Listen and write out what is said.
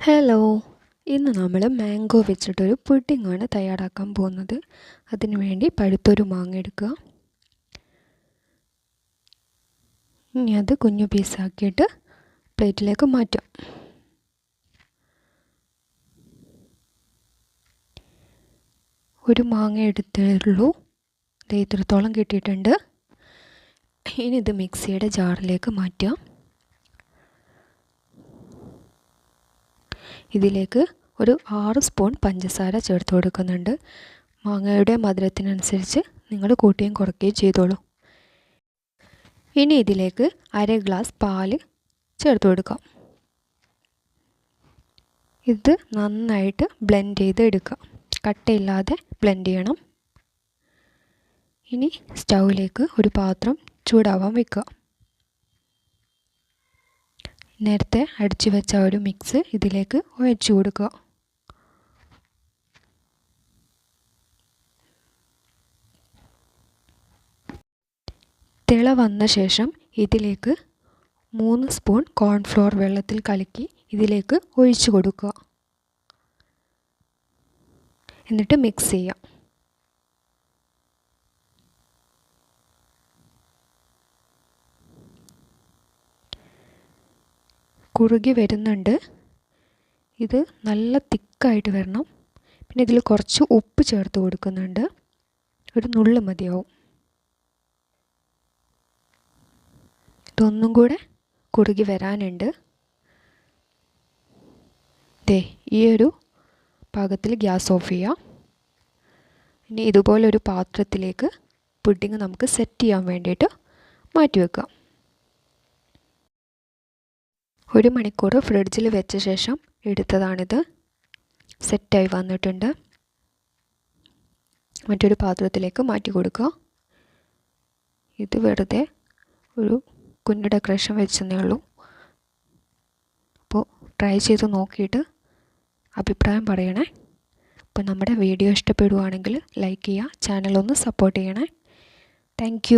Hello ഇന്ന് നമ്മൾ mango വെച്ചിട്ടൊരു പുഡിങ്ങാണ് തയ്യാറാക്കാൻ പോകുന്നത്. അതിനു വേണ്ടി പഴുത്തൊരു മാങ്ങ എടുക്കുക. ഇനി അത് കുഞ്ഞു പീസാക്കിയിട്ട് പ്ലേറ്റിലേക്ക് മാറ്റാം. ഒരു മാങ്ങ എടുത്തുള്ളൂ. ഇത് ഇത്രത്തോളം കിട്ടിയിട്ടുണ്ട്. ഇനി ഇത് മിക്സിയുടെ ജാറിലേക്ക് മാറ്റാം. ഇതിലേക്ക് ഒരു ആറ് സ്പൂൺ പഞ്ചസാര ചേർത്ത് കൊടുക്കുന്നുണ്ട്. മാങ്ങയുടെ മധുരത്തിനനുസരിച്ച് നിങ്ങൾ കൂട്ടിയും കുറയ്ക്കുകയും ചെയ്തോളൂ. ഇനി ഇതിലേക്ക് അര ഗ്ലാസ് പാൽ ചേർത്ത് കൊടുക്കാം. ഇത് നന്നായിട്ട് ബ്ലെൻഡ് ചെയ്ത് എടുക്കാം കട്ടയില്ലാതെ ബ്ലെൻഡ് ചെയ്യണം. ഇനി സ്റ്റൗവിലേക്ക് ഒരു പാത്രം ചൂടാവാൻ വെക്കുക. നേരത്തെ അടിച്ചു വെച്ച ഒരു മിക്സ് ഇതിലേക്ക് ഒഴിച്ചു കൊടുക്കുക. തിള വന്ന ശേഷം ഇതിലേക്ക് മൂന്ന് സ്പൂൺ കോൺഫ്ലോർ വെള്ളത്തിൽ കലക്കി ഇതിലേക്ക് ഒഴിച്ചു കൊടുക്കുക. എന്നിട്ട് മിക്സ് ചെയ്യാം കുറുകി വരുന്നുണ്ട്. ഇത് നല്ല തിക്കായിട്ട് വരണം. പിന്നെ ഇതിൽ കുറച്ച് ഉപ്പ് ചേർത്ത് കൊടുക്കുന്നുണ്ട്. ഒരു നുള്ളു മതിയാവും. ഇതൊന്നും കൂടെ കുറുകി വരാനുണ്ട്. ദേ ഈ ഒരു പാകത്തിൽ ഗ്യാസ് ഓഫ് ചെയ്യാം. ഇനി ഇതുപോലൊരു പാത്രത്തിലേക്ക് പുഡിങ് നമുക്ക് സെറ്റ് ചെയ്യാൻ വേണ്ടിയിട്ട് മാറ്റി വെക്കാം. ഒരു മണിക്കൂർ ഫ്രിഡ്ജിൽ വെച്ച ശേഷം എടുത്തതാണിത്. സെറ്റായി വന്നിട്ടുണ്ട്. മറ്റൊരു പാത്രത്തിലേക്ക് മാറ്റി കൊടുക്കുക. ഇത് വെറുതെ ഒരു കുഞ്ഞു ഡെക്കറേഷൻ വെച്ചെന്നേ ഉള്ളൂ. അപ്പോൾ ട്രൈ ചെയ്ത് നോക്കിയിട്ട് അഭിപ്രായം പറയണേ. അപ്പോൾ നമ്മുടെ വീഡിയോ ഇഷ്ടപ്പെടുവാണെങ്കിൽ ലൈക്ക് ചെയ്യുക ചാനലൊന്ന് സപ്പോർട്ട് ചെയ്യണേ. താങ്ക്